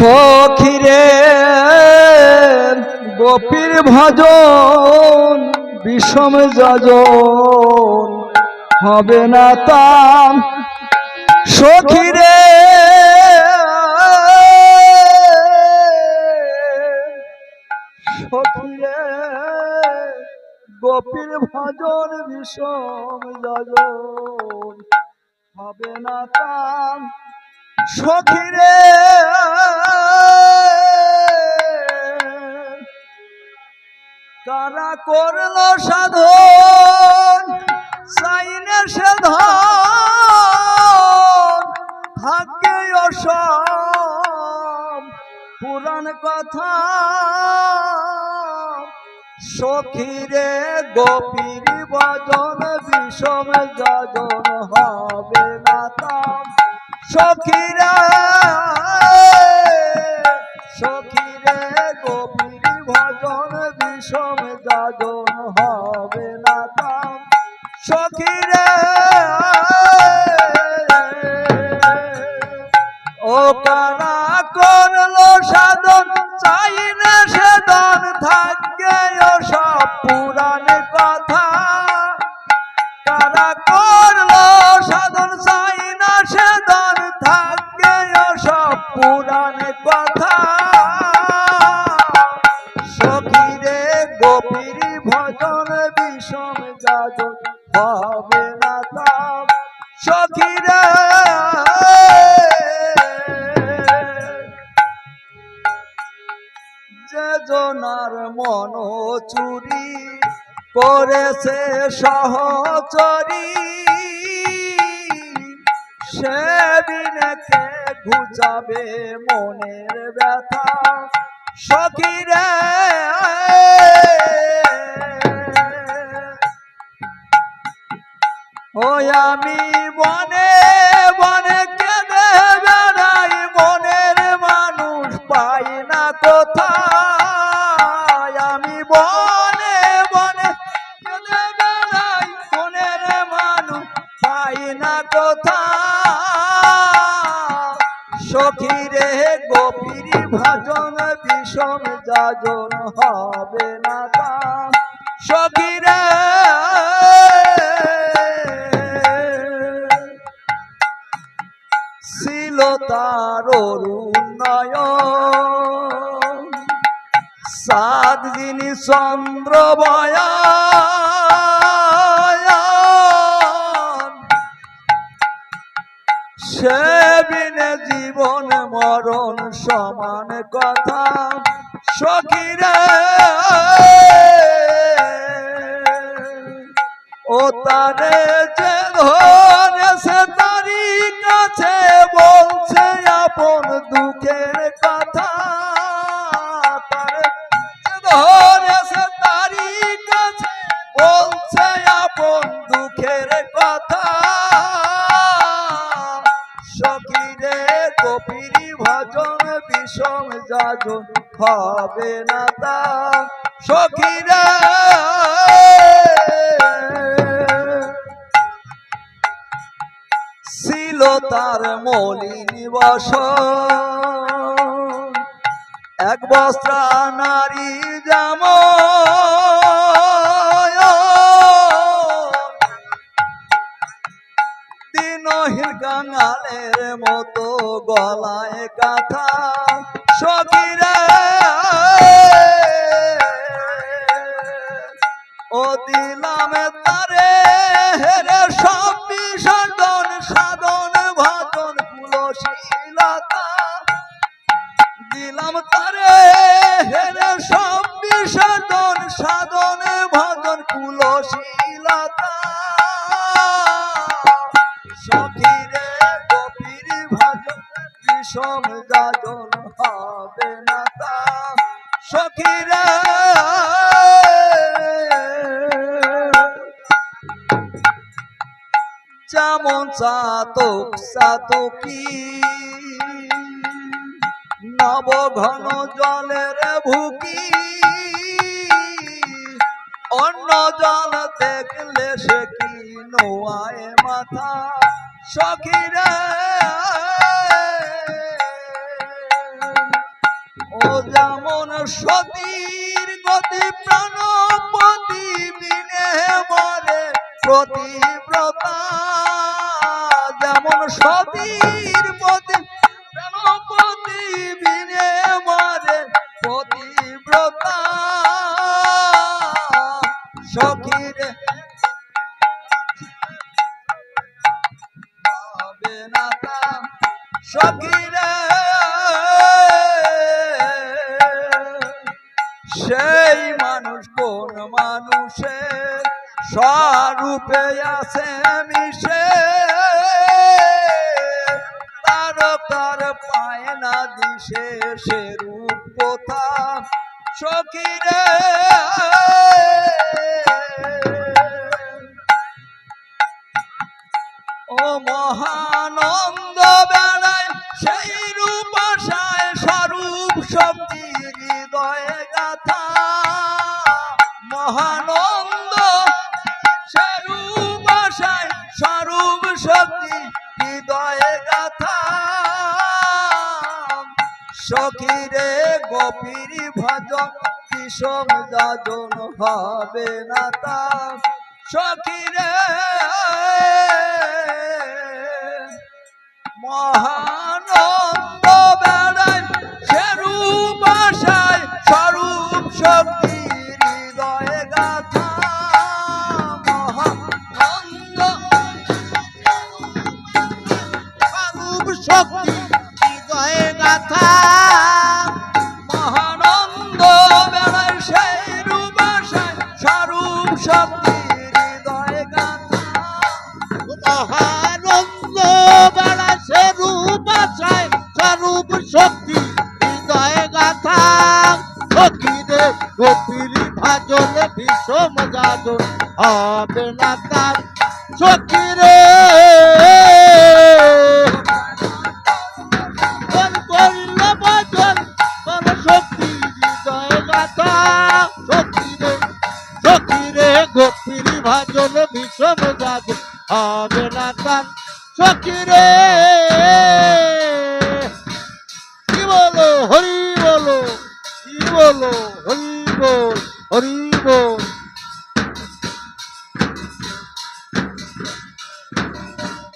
সখিরে, গোপীর ভজন, বিষম যজন, হবে না তাম। সখিরে সখিরে, গোপীর ভজন, বিষম যজন, হবে না তাম। সখিরে। কারা করল সাধন, সাইনে সে ধন থাকে অসম, পুরাণ কথা। সখিরে গোপীর বজন বিষম যজন তাম সখিরা, সখিরে গোপীর ভজন বিষম হবে না সখিরে, ও কারা করল সাধন চাই না সেদন থাকে ও সব পুরাণ কথা। কারা পুরাণ কথা। সখীরে গোপীর ভজন বিষম যাজন, হবে না তাম সখীরে জনার মন চুরি করেছে সহচরী সে দিনকে ঘুচাবে মনের ব্যথা। সখীরে ও আমি বনে বনে কেঁদে বেড়াই মনের মানুষ পাই না কোথায়। বিষম হবে না তা সখীরে ছিল তার অরুণয় সাত দিন চন্দ্র বিনে জীবন মরণ সমান কথা। সখীরে। ও তারে যে ধরেছে তারি আপন দুঃখের কথা। তারে যে ধরেছে আপন দুঃখের কথা। সখীরে কপিরি ভজন বিষম হবে না তা সখীরে ছিল তার মলিন বস এক বস্ত্রা নারী জাম দিনহীন কাঙালের মতো গলায় কাঁথা বিষম যাজন হবে না তা সখীরে চাতক চাতকি নব ঘন জলের ভুকি অন্য জল দেখলে সে কি নোয়ায় মাথা? সখীরে যেমন সতীর গতি প্রাণপতি বিনে মরে প্রতিব্রতা। যেমন সতীর পতি প্রাণপতি বিনে মরে প্রতিব্রতা সখীরে সখীরে সেই মানুষ কোন মানুষের স্বরূপে আছে মিশে। সে রূপ কোথা ও মহানন্দ বেলায় সেই রূপ আশায় স্বরূপ শক্তি হৃদয়ে গাথা। মহানন্দ সখীরে গোপীর ভজন বিষম যাজন হবে না তা সখীরে মহানন্দ হৃদয়ে মহানন্দ বেড়ায় সেই রূপ স্বরূপ শক্তি হৃদয়ে গাথা। মহানন্দ বেড়া সে রূপ স্বরূপ শক্তি হৃদয়ে গাথা। সখীরে গোপীর ভাজন বিষম যাজন হবে না তার। সখীরে হবে না তার সখীরে